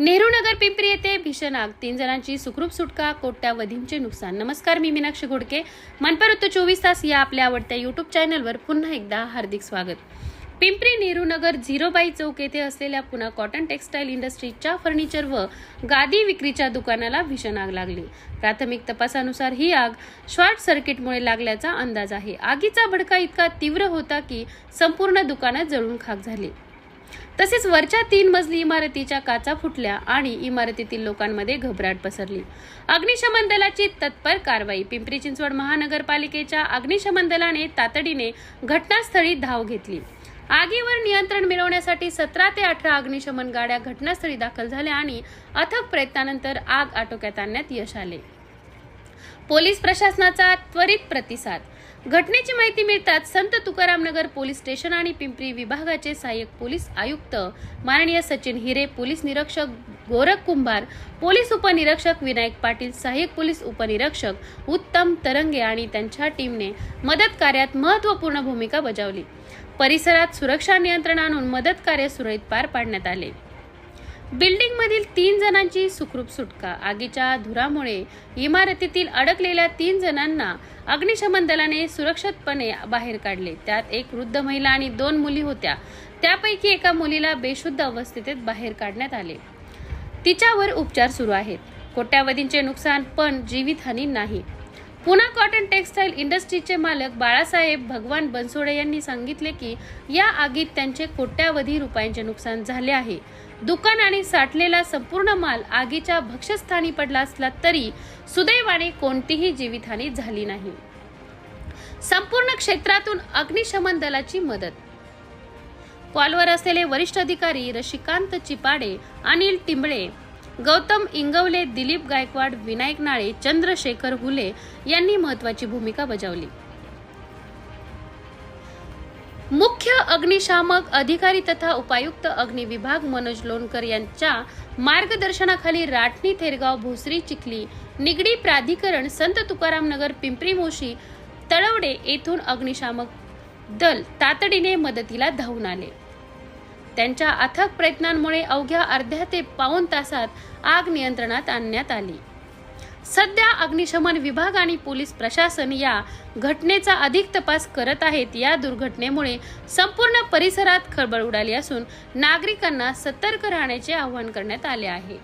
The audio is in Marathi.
नेहरू नगर पिंपरी येथे भीषण आग. तीन जणांची सुखरूप सुटका कोट्यावधींचे नुकसान. नमस्कार मी मीनाक्षी घोडके. मनपरुत्त चोवीस तास या आपल्या आवडत्या युट्यूब चॅनलवर पुन्हा एकदा हार्दिक स्वागत. पिंपरी नेहरू नगर झिरोबाई चौक येथे असलेल्या पुन्हा कॉटन टेक्स्टाईल इंडस्ट्रीजच्या फर्निचर व गादी विक्रीच्या दुकानाला भीषण आग लागली. प्राथमिक तपासानुसार ही आग शॉर्ट सर्किटमुळे लागल्याचा अंदाज आहे. आगीचा भडका इतका तीव्र होता की संपूर्ण दुकानात जळून खाक झाली. तसेच वरच्या तीन मजली इमारतीच्या काचा फुटल्या आणि इमारतीतील लोकांमध्ये घबराट पसरली. अग्निशमन दलाची तत्पर कारवाई. पिंपरी चिंचवड महानगरपालिकेच्या अग्निशमन दलाने तातडीने घटनास्थळी धाव घेतली. आगीवर नियंत्रण मिळवण्यासाठी सतरा ते अठरा अग्निशमन गाड्या घटनास्थळी दाखल झाल्या आणि अथक प्रयत्नानंतर आग आटोक्यात आणण्यात यश आले. पोलीस प्रशासनाचा त्वरित प्रतिसाद. घटनेची माहिती मिळताच संत तुकारामनगर पोलीस स्टेशन आणि पिंपरी विभागाचे सहाय्यक पोलीस आयुक्त माननीय सचिन हिरे पोलीस निरीक्षक गोरख कुंभार पोलीस उपनिरीक्षक विनायक पाटील सहाय्यक पोलीस उपनिरीक्षक उत्तम तरंगे आणि त्यांच्या टीमने मदत कार्यात महत्त्वपूर्ण भूमिका बजावली. परिसरात सुरक्षा नियंत्रण आणून मदत कार्य सुरळीत पार पाडण्यात आले. बिल्डिंगमधील तीन जणांची सुखरूप सुटका. आगीच्या धुरामुळे इमारतीतील अडकलेल्या तीन जणांना अग्निशमन दलाने सुरक्षितपणे बाहेर काढले. त्यात एक वृद्ध महिला आणि दोन मुली होत्या. त्यापैकी एका मुलीला बेशुद्ध अवस्थेत बाहेर काढण्यात आले. तिच्यावर उपचार सुरू आहेत. कोट्यावधींचे नुकसान पण जीवितहानी नाही. पुन्हा कॉटन टेक्स्टाईल इंडस्ट्रीचे मालक बाळासाहेब भगवान बनसोडे यांनी सांगितले की या आगीत त्यांचे कोट्यावधी रुपयांचे नुकसान झाले आहे. दुकान आणि साठलेला संपूर्ण माल आगीच्या भक्षस्थानी पडला असला तरी सुदैवाने कोणतीही जीवितहानी झाली नाही. संपूर्ण क्षेत्रातून अग्निशमन दलाची मदत. कॉलवर असलेले वरिष्ठ अधिकारी रशिकांत चिपाडे अनिल टिंबळे गौतम इंगवले दिलीप गायकवाड विनायक नाळे चंद्रशेखर हुले यांनी महत्वाची भूमिका बजावली. मुख्य अग्निशामक अधिकारी तथा उपायुक्त अग्नि विभाग मनोज लोणकर यांच्या मार्गदर्शनाखाली राटणी थेरगाव भोसरी चिखली निगडी प्राधिकरण संत तुकाराम नगर पिंपरी मोशी तळवडे येथून अग्निशामक दल तातडीने मदतीला धावून आले. त्यांच्या अथक प्रयत्नांमुळे अवघ्या अर्ध्या ते पाऊण तासात आग नियंत्रणात आणण्यात आली. सध्या अग्निशमन विभाग आणि पोलीस प्रशासन या घटनेचा अधिक तपास करत आहेत. या दुर्घटनेमुळे संपूर्ण परिसरात खळबळ उडाली असून नागरिकांना सतर्क राहण्याचे आवाहन करण्यात आले आहे.